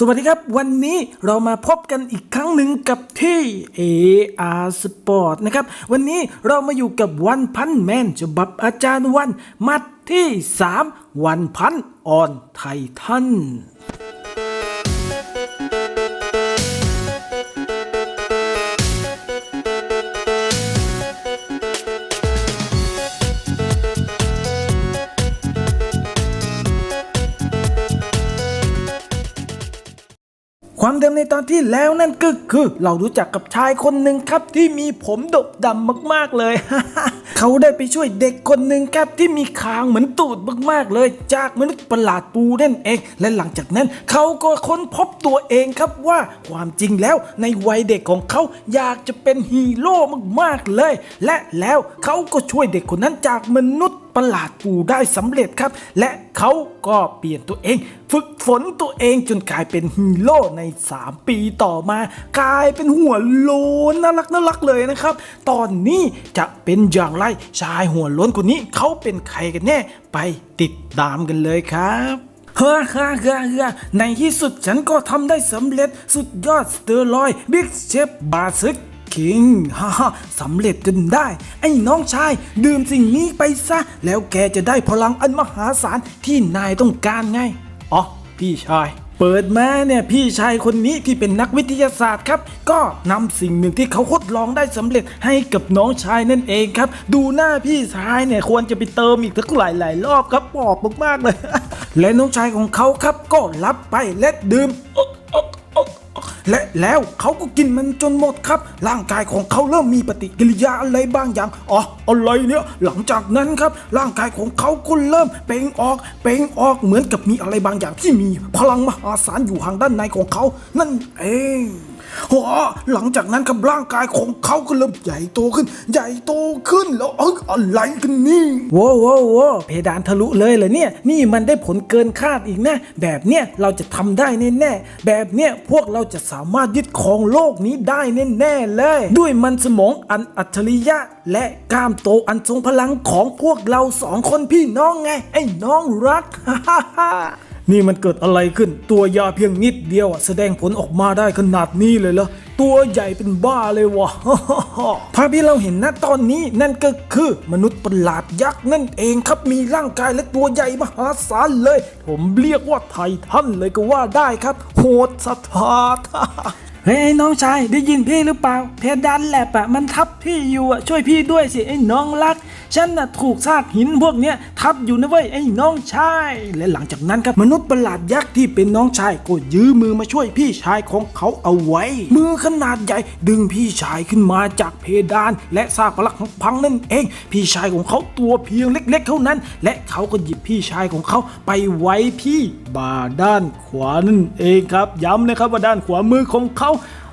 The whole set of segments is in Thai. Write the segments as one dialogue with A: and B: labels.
A: สวัสดีครับ วันนี้เรามาพบกันอีกครั้งหนึ่งกับที่ AR Sport นะครับ วันนี้เรามาอยู่กับวันพันแมนฉบับอาจารย์วัน มัดที่ 3 วันพันออนไททัน มเดิมในตอนที่แล้วนั่นก็คือ เรารู้จักกับชายคนหนึ่งครับที่มีผมดกดำมากๆเลย เขาได้ไปช่วยเด็กคนหนึ่งครับที่มีคางเหมือนตูดมากๆเลย จากมนุษย์ประหลาดปูนั่นเอง และหลังจากนั้นเขาก็ค้นพบตัวเองครับว่าความจริงแล้วในวัยเด็กของเขาอยากจะเป็นฮีโร่มากๆเลย และแล้วเขาก็ช่วยเด็กคนนั้นจากมนุษย์ ประหลาดปูได้สำเร็จครับ และเขาก็เปลี่ยนตัวเอง ฝึกฝนตัวเองจนกลายเป็นฮีโร่ใน 3 ปีต่อมา กลายเป็นหัวโลนน่ารักน่ารักเลยนะครับ ตอนนี้จะเป็นอย่างไรชายหัวโล้นคนนี้เขาเป็นใครกันแน่ไปติดตามกันเลยครับเฮ้อฮ่าฮ่าฮ่าในที่สุดฉันก็ทำได้สำเร็จสุดยอดสเตอร์ลอย บิ๊กเชฟบาซึก คิงฮ่าฮ่าสำเร็จจนได้ ไอ้น้องชาย ดื่มสิ่งนี้ไปซะ แล้วแกจะได้พลังอันมหาศาลที่นายต้องการไง อ๋อ พี่ชายเปิดมาเนี่ยพี่ชายคนนี้ที่เป็นนักวิทยาศาสตร์ครับ ก็นำสิ่งหนึ่งที่เขาทดลองได้สำเร็จให้กับน้องชายนั่นเองครับ ดูหน้าพี่ชายเนี่ยควรจะไปเติมอีกสักหลายหลายรอบครับปอบมากๆเลย และน้องชายของเขาครับก็รับไปและดื่ม และแล้วเขาก็กินมันจนหมดครับ ร่างกายของเขาเริ่มมีปฏิกิริยาอะไรบางอย่างอ๋ออะไรเนี่ยหลังจากนั้นครับ ร่างกายของเขาก็เริ่มเป่งออก เป่งออกเหมือนกับมีอะไรบางอย่างที่มีพลังมหาศาลอยู่ทางด้านในของเขา นั่นเอง โอ้หลังจากนั้นครับร่างกายของเขาก็เริ่มใหญ่โตขึ้น ใหญ่โตขึ้นแล้วเอ้ยอะไรกันนี่โว้โว้โว้เพดานทะลุเลยเหรอเนี่ย นี่มันได้ผลเกินคาดอีกนะ แบบเนี้ยเราจะทำได้แน่ๆแบบเนี้ยพวกเราจะสามารถยึดครองโลกนี้ได้แน่ๆเลย ด้วยมันสมองอันอัจฉริยะ และกล้ามโตอันทรงพลังของพวกเราสองคนพี่น้องไง ไอ้น้องรัก นี่มันเกิดอะไรขึ้น ตัวยาเพียงนิดเดียวอะแสดงผลออกมาได้ขนาดนี้เลยเหรอตัวใหญ่เป็นบ้าเลยวะภาพที่เราเห็นนะตอนนี้นั่นก็คือมนุษย์ประหลาดยักษ์นั่นเองครับมีร่างกายและตัวใหญ่มหาศาลเลย ผมเรียกว่าไททันเลยก็ว่าได้ครับ โหดสตาด เฮ้ยไอ้น้องชายได้ยินพี่หรือเปล่า เพดานแลบอะมันทับพี่อยู่อะช่วยพี่ด้วยสิไอ้น้องรัก ฉันน่ะถูกซากหินพวกเนี้ยทับอยู่นะเว้ยไอ้น้องชาย และหลังจากนั้นครับมนุษย์ประหลาดยักษ์ที่เป็นน้องชายก็ยื้อมือมาช่วยพี่ชายของเขาเอาไว้ มือขนาดใหญ่ดึงพี่ชายขึ้นมาจากเพดาน และซากปลักพังนั่นเอง พี่ชายของเขาตัวเพียงเล็ก ๆ เท่านั้น และเขาก็หยิบ พี่ชายของเขาไปไว้ที่บ่าด้านขวานั่นเองครับ ย้ำนะครับว่าด้านขวามือของเขา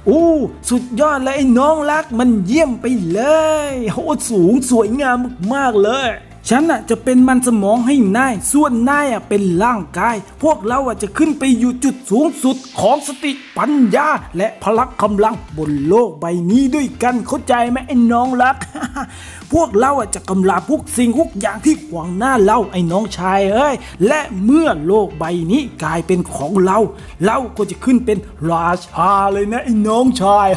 A: อู้สุดยอดเลยไอ้น้องรักมันเยี่ยมไปเลยโหสูงสวยงามมากๆเลย ฉันน่ะจะเป็นมันสมองให้นาย ส่วนนายอะเป็นร่างกาย พวกเราอะจะขึ้นไปอยู่จุดสูงสุดของสติปัญญา และพลังกำลังบนโลกใบนี้ด้วยกันเข้าใจไหมไอ้น้องรัก พวกเราอะจะกำราพวกสิ่งทุกอย่างที่ขวางหน้าเราไอ้น้องชายเอ้ย และเมื่อโลกใบนี้กลายเป็นของเรา เราก็จะขึ้นเป็นราชาเลยนะไอ้น้องชาย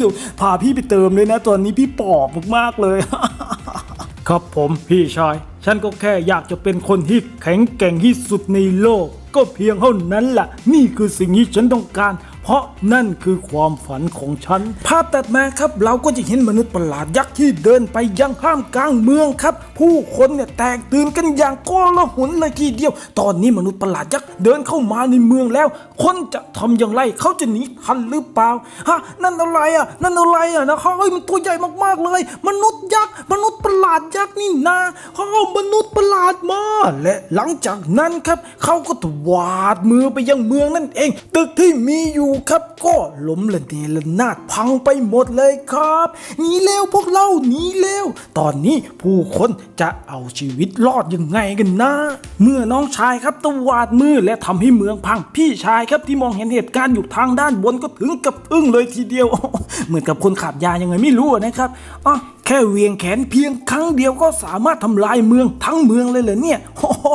A: ดี๋ยวพาพี่ไปเติมเลยนะ ตอนนี้พี่ปอบมากๆเลย ครับผมพี่ชาย ฉันก็แค่อยากจะเป็นคนที่แข็งแกร่งที่สุดในโลก ก็เพียงเท่านั้นแหละนี่คือสิ่งที่ฉันต้องการ เพราะนั่นคือความฝันของฉัน ภาพตัดมาครับเราก็จะเห็นมนุษย์ประหลาดยักษ์ที่เดินไปยังห้ามกลางเมืองครับ ผู้คนเนี่ยแตกตื่นกันอย่างโกลาหลเลยทีเดียว ตอนนี้มนุษย์ประหลาดยักษ์เดินเข้ามาในเมืองแล้ว คนจะทำอย่างไรเขาจะหนีทันหรือเปล่าฮะนั่นอะไรอะ นั่นอะไรอะนะเขาเฮ้ยมันตัวใหญ่มากๆเลย มนุษย์ยักษ์มนุษย์ประหลาดยักษ์นี่นาเขาเอามนุษย์ประหลาดมา และหลังจากนั้นครับเขาก็ถวาดมือไปยังเมืองนั่นเอง ตึกที่มีอยู่ครับ ก็ล้มละเนระนาดพังไปหมดเลยครับ หนีเร็วพวกเราหนีเร็ว ตอนนี้ผู้คนจะเอาชีวิตรอดยังไงกันนะ เมื่อน้องชายครับตวาดมือและทำให้เมืองพังพี่ชายครับที่มองเห็นเหตุการณ์อยู่ทางด้านบนก็ถึงกับอึ้งเลยทีเดียว เหมือนกับคนขับยายังไงไม่รู้นะครับอ๋อ แค่เวียงแขนเพียงครั้งเดียวก็สามารถทำลายเมืองทั้งเมืองเลยเหรอเนี่ยโอ้โห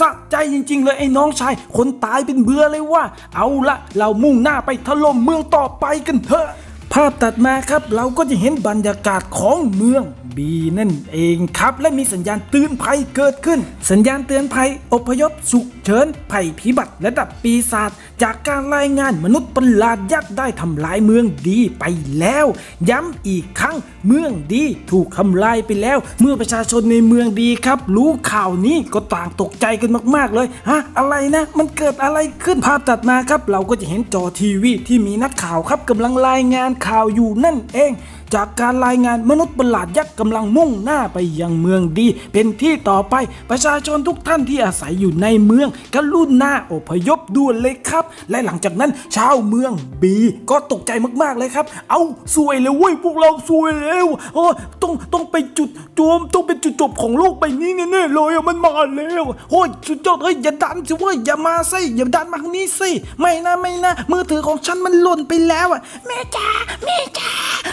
A: สะใจจริง ๆ เลยไอ้น้องชาย คนตายเป็นเบื่อเลยว่า เอาละเรามุ่งหน้าไปถล่มเมืองต่อไปกันเถอะ ภาพตัดมาครับเราก็จะเห็นบรรยากาศของเมืองบีนั่นเองครับ และมีสัญญาณเตือนภัยเกิดขึ้น สัญญาณเตือนภัย อพยพฉุกเฉินภัยพิบัติระดับปีศาจจากการรายงานมนุษย์ประหลาดยักษ์ได้ทำลายเมืองดีไปแล้ว ย้ำอีกครั้งเมืองดีถูกทำลายไปแล้ว เมื่อประชาชนในเมืองดีครับ รู้ข่าวนี้ก็ต่างตกใจกันมาก ๆ เลยฮะอะไรนะมันเกิดอะไรขึ้นภาพตัดมาครับ เราก็จะเห็นจอทีวีที่มีนักข่าวครับกำลังรายงานข่าวอยู่นั่นเอง จากการรายงานมนุษย์ประหลาดยักษ์กำลังมุ่งหน้าไปยังเมืองดี เป็นที่ต่อไปประชาชนทุกท่านที่อาศัยอยู่ในเมืองกรุณาอพยพด่วนเลยครับ และหลังจากนั้นชาวเมืองบีก็ตกใจมากๆเลยครับ เอาสวยเลยเว้ยพวกเราสวยแล้วเออต้องต้องไปจุดจวมต้องเป็นจุดจบของโลกใบนี้แน่ๆเลยอะมันมาแล้วโอ้ยสุดยอดเฮ้ยอย่าดันสิเว้ยอย่ามาสิอย่าดันมาทางนี้สิไม่นะไม่นะมือถือของฉันมันหล่นไปแล้วอะแม่จ๋าแม่จ๋า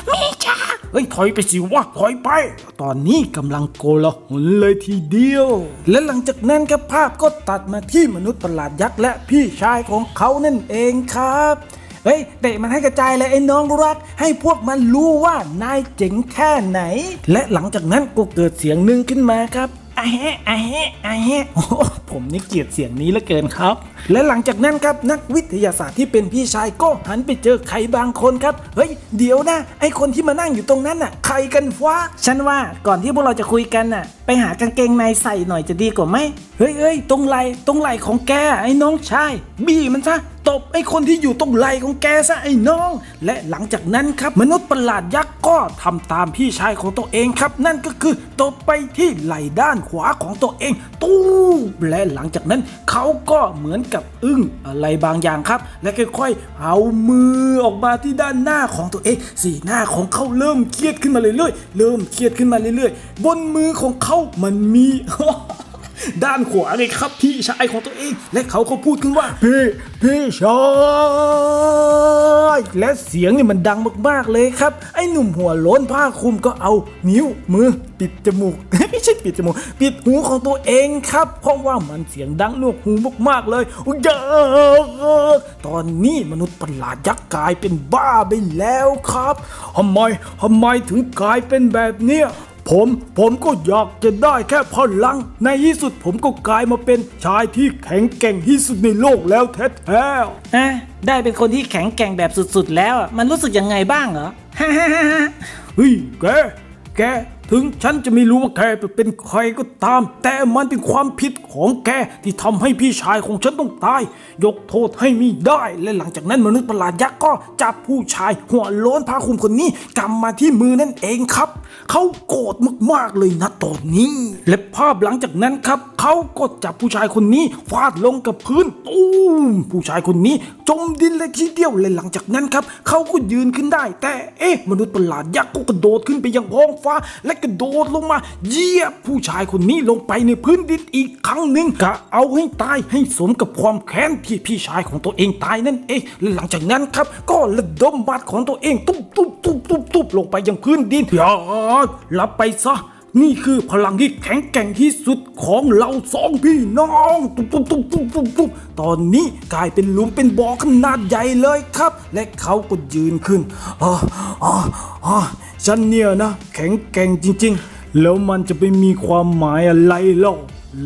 A: แม่จ๋าเฮ้ยถอยไปสิวะถอยไป ตอนนี้กำลังโกลาหลเลยทีเดียว และหลังจากนั้นครับภาพก็ตัดมาที่มนุษย์ประหลาดยักษ์และพี่ชายของเขานั่นเองครับเฮ้ยเตะมันให้กระจายเลยไอ้น้องรัก ให้พวกมันรู้ว่านายเจ๋งแค่ไหน และหลังจากนั้นก็เกิดเสียงหนึ่งขึ้นมาครับ อะแฮะอะแฮะอะแฮะโอ้ผมนี่เกลียดเสียงนี้เหลือเกินครับ และหลังจากนั้นครับนักวิทยาศาสตร์ที่เป็นพี่ชายก็หันไปเจอใครบางคนครับ เฮ้ยเดี๋ยวนะ ไอคนที่มานั่งอยู่ตรงนั้นน่ะ ใครกันฟ้าฉันว่าก่อนที่พวกเราจะคุยกันน่ะ ไปหากางเกงในใส่หน่อยจะดีกว่าไหมเฮ้ยเฮ้ยตรงไหลตรงไหลของแกไอ้น้องชายบี้มันซะ ตบไอ้คนที่อยู่ตรงไหลของแกซะไอ้น้อง และหลังจากนั้นครับมนุษย์ประหลาดยักษ์ก็ทำตามพี่ชายของตัวเองครับ นั่นก็คือตบไปที่ไหลด้านขวาของตัวเอง ตู้และหลังจากนั้นเขาก็เหมือนกับอึ้งอะไรบางอย่างครับ และค่อยๆเอามือออกมาที่ด้านหน้าของตัวเอง สีหน้าของเขาเริ่มเครียดขึ้นมาเรื่อยๆเริ่มเครียดขึ้นมาเรื่อยๆ บนมือของเขามันมี ด้านขวาเลยครับพี่ชายของตัวเอง และเขาก็พูดขึ้นว่า พี่พี่ชายและเสียงนี่มันดังมากๆเลยครับ ไอ้หนุ่มหัวโล้นผ้าคลุมก็เอานิ้วมือปิดจมูก ไม่ใช่ปิดจมูก ปิดหูของตัวเองครับ เพราะว่ามันเสียงดังหนวกหูมากๆเลยอุยตอนนี้มนุษย์ประหลาดยักษ์กลายเป็นบ้าไปแล้วครับทำไมทำไมถึงกลายเป็นแบบเนี้ย ผม ผมก็อยากจะได้แค่พลัง ในที่สุดผมก็กลายมาเป็นชายที่แข็งแกร่งที่สุดในโลกแล้วแท้ๆ
B: อะได้เป็นคนที่แข็งแกร่งแบบสุดๆ แล้วอะมันรู้สึกยังไงบ้างเหรอฮ่าฮ่าฮ่าฮ่า
A: เฮ้ยแก แก ถึงฉันจะไม่รู้ว่าแกเป็นใครก็ตาม แต่มันเป็นความผิดของแกที่ทำให้พี่ชายของฉันต้องตาย ยกโทษให้ไม่ได้ และหลังจากนั้นมนุษย์ประหลาดยักษ์ก็จับผู้ชายหัวโล้นผ้าคุมคนนี้กำมาที่มือนั่นเองครับ เขาโกรธมากๆเลยนะตอนนี้ และภาพหลังจากนั้นครับเขาก็จับผู้ชายคนนี้ฟาดลงกับพื้นตูมผู้ชายคนนี้จมดินเลยทีเดียวและหลังจากนั้นครับเขาก็ยืนขึ้นได้ แต่เอ๊ะมนุษย์ประหลาดยักษ์ก็กระโดดขึ้นไปยังท้องฟ้าและกระโดดลงมาเหยียบผู้ชายคนนี้ลงไปในพื้นดินอีกครั้งหนึ่งกะเอาให้ตายให้สมกับความแค้นที่พี่ชายของตัวเองตายนั่นเองและหลังจากนั้นครับ ก็ระดมบัตรของตัวเองตุ๊บตุ๊บตุ๊บตุ๊บตุ๊บลงไปยังพื้นดินอย่ารับไปซะ นี่คือพลังที่แข็งแกร่งที่สุดของเราสองพี่น้องตุ๊บตุ๊บตุ๊บตุ๊บตุ๊บตุ๊บตอนนี้กลายเป็นหลุมเป็นบ่อขนาดใหญ่เลยครับ และเขาก็ยืนขึ้นอ๋ออ๋ออ๋อฉันเนี่ยนะ แข็งแกร่งจริง ๆ แล้วมันจะไปมีความหมายอะไรเล่า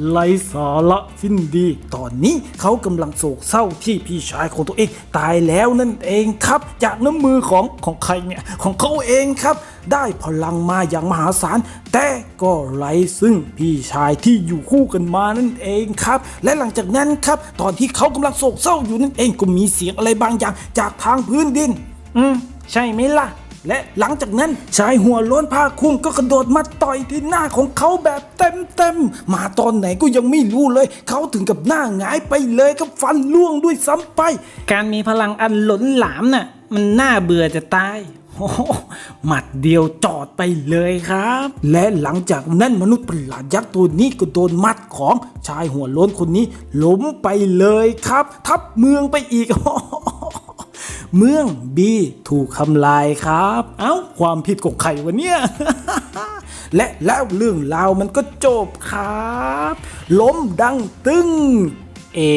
A: ไร้สาระสิ้นดี ตอนนี้เขากำลังโศกเศร้าที่พี่ชายของตัวเองตายแล้วนั่นเองครับ จากน้ำมือของของใครเนี่ยของเขาเองครับ ได้พลังมาอย่างมหาศาล แต่ก็ไร้ซึ่งพี่ชายที่อยู่คู่กันมานั่นเองครับ และหลังจากนั้นครับ ตอนที่เขากำลังโศกเศร้าอยู่นั่นเองก็มีเสียงอะไรบางอย่างจากทางพื้นดิน อืมใช่ไหมล่ะ และหลังจากนั้นชายหัวโล้นผ้าคลุมก็กระโดดมาต่อยที่หน้าของเขาแบบเต็มเต็มๆมาตอนไหนก็ยังไม่รู้เลย เขาถึงกับหน้าหงายไปเลยกับฟันล่วงด้วยซ้ำไป
B: การมีพลังอันหล้นหลามน่ะมันน่าเบื่อจะตาย
A: โอ้โหหมัดเดียวจอดไปเลยครับ และหลังจากนั้นมนุษย์ประหลาดยักษ์ตัวนี้ก็โดนมัดของชายหัวโล้นคนนี้ล้มไปเลยครับ ทับเมืองไปอีก เมืองบีถูกทำลายครับ เอ้า ความผิดของใครวะเนี่ย และแล้วเรื่องราวมันก็จบครับ ล้มดังตึง
B: เอ๋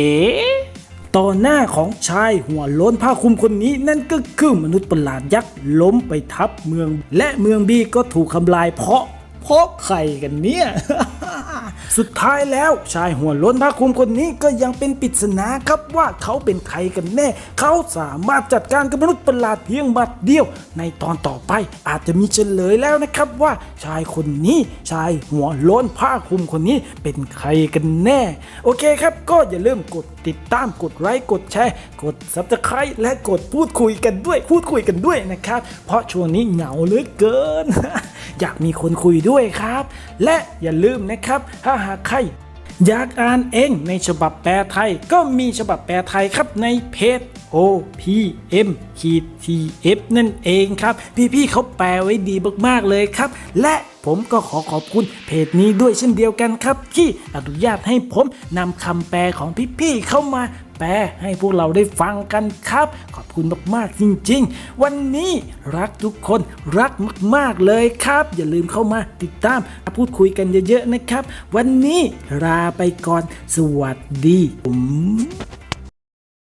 A: ต่อหน้าของชายหัวโล้นผ้าคลุมคนนี้นั่นก็คือมนุษย์ประหลาดยักษ์ล้มไปทับเมือง และเมืองบีก็ถูกทำลายเพราะ เพราะใครกันเนี่ย สุดท้ายแล้วชายหัวล้นผ้าคลุมคนนี้ก็ยังเป็นปริศนาครับว่าเขาเป็นใครกันแน่ เขาสามารถจัดการกับมนุษย์ประหลาดเพียงบัดเดียว ในตอนต่อไปอาจจะมีเฉลยแล้วนะครับว่าชายคนนี้ชายหัวล้นผ้าคลุมคนนี้เป็นใครกันแน่ โอเคครับ ก็อย่าลืมกดติดตามกดไลค์กดแชร์ กด subscribe และกดพูดคุยกันด้วย พูดคุยกันด้วยนะครับ เพราะช่วงนี้เหงาเหลือเกิน อยากมีคนคุยด้วยด้วยครับ และอย่าลืมนะครับ ถ้าหากใครอยากอ่านเองในฉบับแปลไทย ก็มีฉบับแปลไทยครับในเพจ OPM ขีด TF นั่นเองครับ พี่ๆเขาแปลไว้ดีมากๆเลยครับ และ ผมก็ขอขอบคุณเพจนี้ด้วยเช่นเดียวกันครับ ที่อนุญาตให้ผมนำคำแปลของพี่ๆเข้ามาแปลให้พวกเราได้ฟังกันครับ ขอบคุณมากๆจริง ๆ วันนี้รักทุกคนรักมากๆเลยครับ อย่าลืมเข้ามาติดตามพูดคุยกันเยอะๆนะครับ วันนี้ลาไปก่อนสวัสดีผม